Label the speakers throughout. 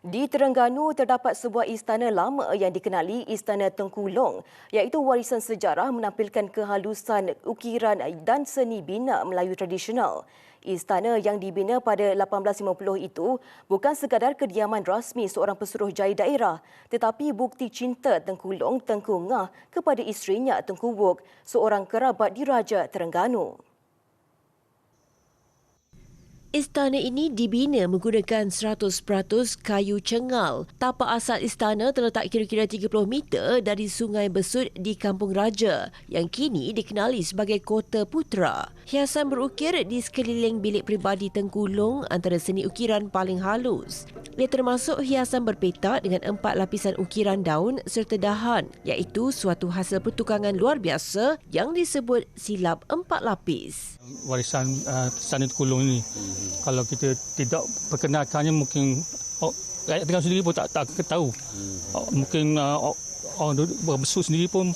Speaker 1: Di Terengganu terdapat sebuah istana lama yang dikenali Istana Tengkulong iaitu warisan sejarah menampilkan kehalusan ukiran dan seni bina Melayu tradisional. Istana yang dibina pada 1850 itu bukan sekadar kediaman rasmi seorang pesuruh jaya daerah tetapi bukti cinta Tengkulong Tengku Ngah kepada isterinya Tengku Wok, seorang kerabat diraja Terengganu.
Speaker 2: Istana ini dibina menggunakan 100% kayu cengal. Tapak asal istana terletak kira-kira 30 meter dari Sungai Besut di Kampung Raja yang kini dikenali sebagai Kota Putra. Hiasan berukir di sekeliling bilik peribadi Tengkulong antara seni ukiran paling halus. Ia termasuk hiasan berpetak dengan empat lapisan ukiran daun serta dahan iaitu suatu hasil pertukangan luar biasa yang disebut silap empat lapis.
Speaker 3: Warisan uh, Istana Tengkulong ini Hmm. Kalau kita tidak perkenalkannya mungkin oh, rakyat Terengganu sendiri pun tak tak tahu. Hmm. Oh, mungkin uh, orang berbesut sendiri pun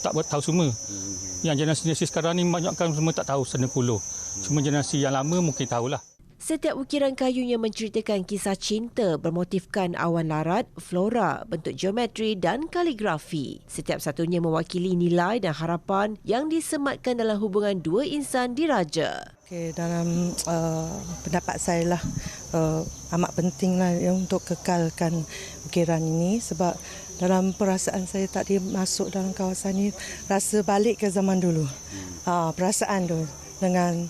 Speaker 3: tak tahu semua. Hmm. Yang generasi sekarang ni banyakkan semua tak tahu Sana Kulo. Hmm. Cuma generasi yang lama mungkin tahulah.
Speaker 2: Setiap ukiran kayunya menceritakan kisah cinta bermotifkan awan larat, flora, bentuk geometri dan kaligrafi. Setiap satunya mewakili nilai dan harapan yang disematkan dalam hubungan dua insan diraja.
Speaker 4: Okay, dalam uh, pendapat saya lah uh, amat pentinglah untuk kekalkan ukiran ini sebab dalam perasaan saya tadi masuk dalam kawasan ini rasa balik ke zaman dulu. Uh, perasaan tu dengan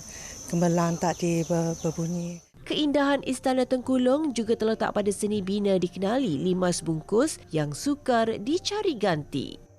Speaker 4: gemelang tadi berbunyi.
Speaker 2: Keindahan Istana Tengkulong juga terletak pada seni bina dikenali Limas Bungkus yang sukar dicari ganti.